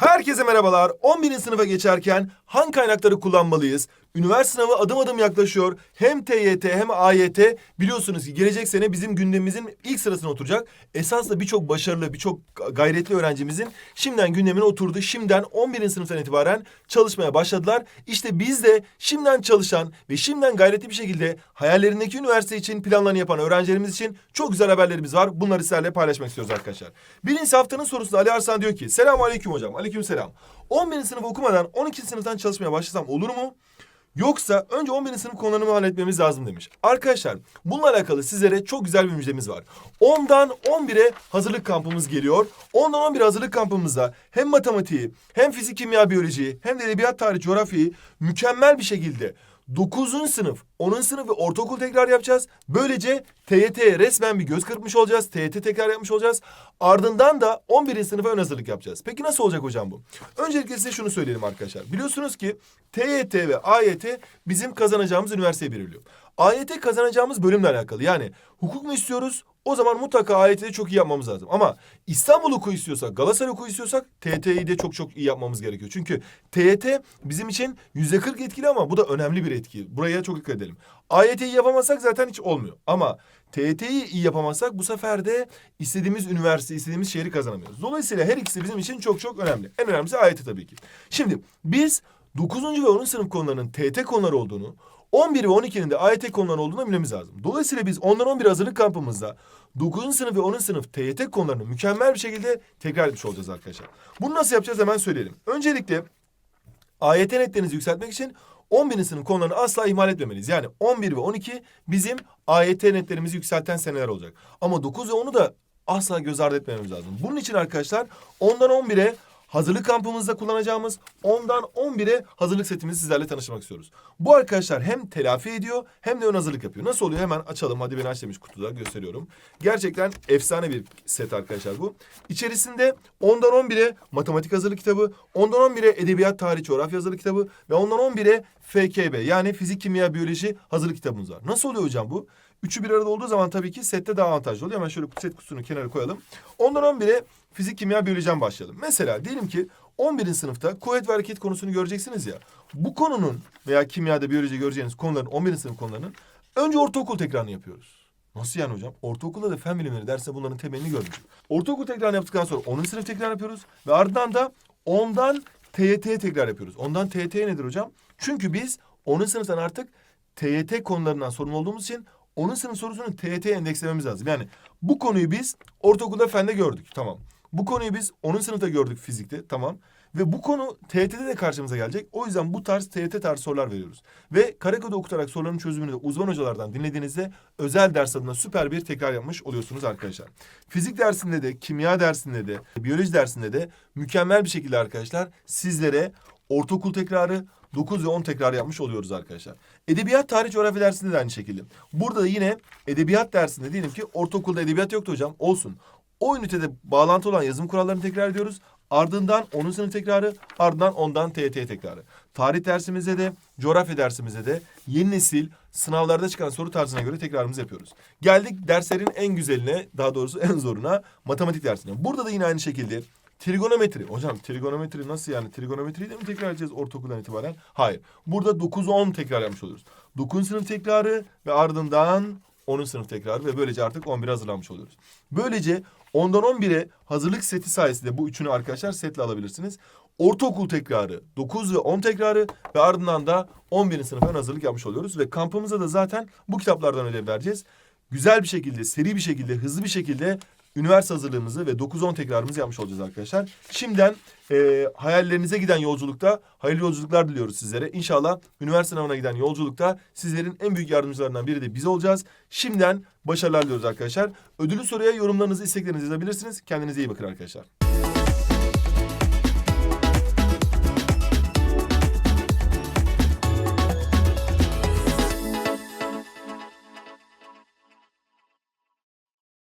Hey! Herkese merhabalar. 11. sınıfa geçerken hangi kaynakları kullanmalıyız? Üniversite sınavı adım adım yaklaşıyor. Hem TYT hem AYT biliyorsunuz ki gelecek sene bizim gündemimizin ilk sırasına oturacak. Esasında birçok başarılı, birçok gayretli öğrencimizin şimdiden gündemine oturdu. Şimdiden 11. sınıftan itibaren çalışmaya başladılar. İşte biz de şimdiden çalışan ve şimdiden gayretli bir şekilde hayallerindeki üniversite için planlarını yapan öğrencilerimiz için çok güzel haberlerimiz var. Bunları sizlerle paylaşmak istiyoruz arkadaşlar. Birinci haftanın sorusunda Ali Arslan diyor ki Selamun Aleyküm hocam. Aleyküm selam. 11. sınıf okumadan 12. sınıftan çalışmaya başlasam olur mu? Yoksa önce 11. sınıf konularını halletmemiz lazım demiş. Arkadaşlar bununla alakalı sizlere çok güzel bir müjdemiz var. 10'dan 11'e hazırlık kampımız geliyor. 10'dan 11 hazırlık kampımızda hem matematiği hem fizik, kimya, biyolojiyi hem de edebiyat, tarih, coğrafyayı mükemmel bir şekilde 9. sınıf, 10. sınıf ve ortaokul tekrar yapacağız. Böylece TYT'ye resmen bir göz kırpmış olacağız. TYT tekrar yapmış olacağız. Ardından da 11. sınıfa ön hazırlık yapacağız. Peki nasıl olacak hocam bu? Öncelikle size şunu söyleyelim arkadaşlar. Biliyorsunuz ki TYT ve AYT bizim kazanacağımız üniversiteyi belirliyor. AYT kazanacağımız bölümle alakalı. Yani hukuk mu istiyoruz? O zaman mutlaka AYT'de çok iyi yapmamız lazım. Ama İstanbul hukuku istiyorsak, Galatasaray hukuku istiyorsak TYT'yi de çok çok iyi yapmamız gerekiyor. Çünkü TYT bizim için yüzde 40 etkili ama bu da önemli bir etki. Buraya çok dikkat edelim. AYT'yi yapamazsak zaten hiç olmuyor. Ama TYT'yi iyi yapamazsak bu sefer de istediğimiz üniversite, istediğimiz şehri kazanamıyoruz. Dolayısıyla her ikisi bizim için çok çok önemli. En önemlisi AYT tabii ki. Şimdi biz 9. ve 10. sınıf konularının TYT konuları olduğunu, 11 ve 12'nin de AYT konuları olduğunu bilmemiz lazım. Dolayısıyla biz 10'dan 11 hazırlık kampımızda 9. sınıf ve 10. sınıf TYT konularını mükemmel bir şekilde tekrar etmiş olacağız arkadaşlar. Bunu nasıl yapacağız hemen söyleyelim. Öncelikle AYT netlerinizi yükseltmek için 11. sınıf konularını asla ihmal etmemeliyiz. Yani 11 ve 12 bizim AYT netlerimizi yükselten seneler olacak. Ama 9 ve 10'u da asla göz ardı etmememiz lazım. Bunun için arkadaşlar 10'dan 11'e hazırlık kampımızda kullanacağımız 10'dan 11'e hazırlık setimizi sizlerle tanıştırmak istiyoruz. Bu arkadaşlar hem telafi ediyor hem de ön hazırlık yapıyor. Nasıl oluyor hemen açalım. Hadi beni aç demiş kutuda gösteriyorum. Gerçekten efsane bir set arkadaşlar bu. İçerisinde 10'dan 11'e matematik hazırlık kitabı, 10'dan 11'e edebiyat, tarih, coğrafya hazırlık kitabı ve 10'dan 11'e FKB yani fizik, kimya, biyoloji hazırlık kitabımız var. Nasıl oluyor hocam bu? Üçü bir arada olduğu zaman tabii ki sette daha avantajlı oluyor. Hemen şöyle set kutusunu kenara koyalım. Ondan 11'e fizik, kimya, biyolojiden başlayalım. Mesela diyelim ki 11. sınıfta kuvvet ve hareket konusunu göreceksiniz ya. Bu konunun veya kimyada, biyolojide göreceğiniz konuların 11. sınıf konularının önce ortaokul tekrarını yapıyoruz. Nasıl yani hocam? Ortaokulda da fen bilimleri derse bunların temelini görmüş. Ortaokul tekrarını yaptıktan sonra 10. sınıf tekrar yapıyoruz. Ve ardından da ondan TYT tekrar yapıyoruz. Ondan TYT nedir hocam? Çünkü biz 10. sınıftan artık TYT konularından sorumlu olduğumuz için 10. sınıf sorusunu TYT'ye endekslememiz lazım. Yani bu konuyu biz ortaokulda fende gördük. Tamam. Bu konuyu biz 10. sınıfta gördük fizikte. Tamam. Ve bu konu TYT'de de karşımıza gelecek. O yüzden bu tarz TYT tarzı sorular veriyoruz. Ve Karakoda okutarak soruların çözümünü de uzman hocalardan dinlediğinizde özel ders adına süper bir tekrar yapmış oluyorsunuz arkadaşlar. Fizik dersinde de, kimya dersinde de, biyoloji dersinde de mükemmel bir şekilde arkadaşlar sizlere ortaokul tekrarı, 9 ve 10 tekrar yapmış oluyoruz arkadaşlar. Edebiyat, tarih, coğrafya dersinde de aynı şekilde. Burada da yine edebiyat dersinde diyelim ki ortaokulda edebiyat yoktu hocam. Olsun. O ünitede bağlantı olan yazım kurallarını tekrar ediyoruz. Ardından 10. sınıf tekrarı, ardından ondan TYT tekrarı. Tarih dersimizde de, coğrafya dersimizde de yeni nesil sınavlarda çıkan soru tarzına göre tekrarımızı yapıyoruz. Geldik derslerin en güzeline, daha doğrusu en zoruna, matematik dersine. Burada da yine aynı şekilde Trigonometri. Hocam trigonometri nasıl yani? Trigonometriyi de mi tekrar edeceğiz ortaokuldan itibaren? Hayır. Burada 9-10 tekrar yapmış oluyoruz. 9. sınıf tekrarı ve ardından 10. sınıf tekrarı ve böylece artık 11'e hazırlanmış oluyoruz. Böylece 10'dan 11'e hazırlık seti sayesinde bu üçünü arkadaşlar setle alabilirsiniz. Ortaokul tekrarı, 9 ve 10 tekrarı ve ardından da 11. sınıfa hazırlık yapmış oluyoruz. Ve kampımıza da zaten bu kitaplardan ödev vereceğiz. Güzel bir şekilde, seri bir şekilde, hızlı bir şekilde üniversite hazırlığımızı ve 9-10 tekrarımızı yapmış olacağız arkadaşlar. Şimdiden e, hayallerinize giden yolculukta hayırlı yolculuklar diliyoruz sizlere. İnşallah üniversite sınavına giden yolculukta sizlerin en büyük yardımcılarından biri de biz olacağız. Şimdiden başarılar diliyoruz arkadaşlar. Ödülü soruya yorumlarınızı, isteklerinizi yazabilirsiniz. Kendinize iyi bakın arkadaşlar.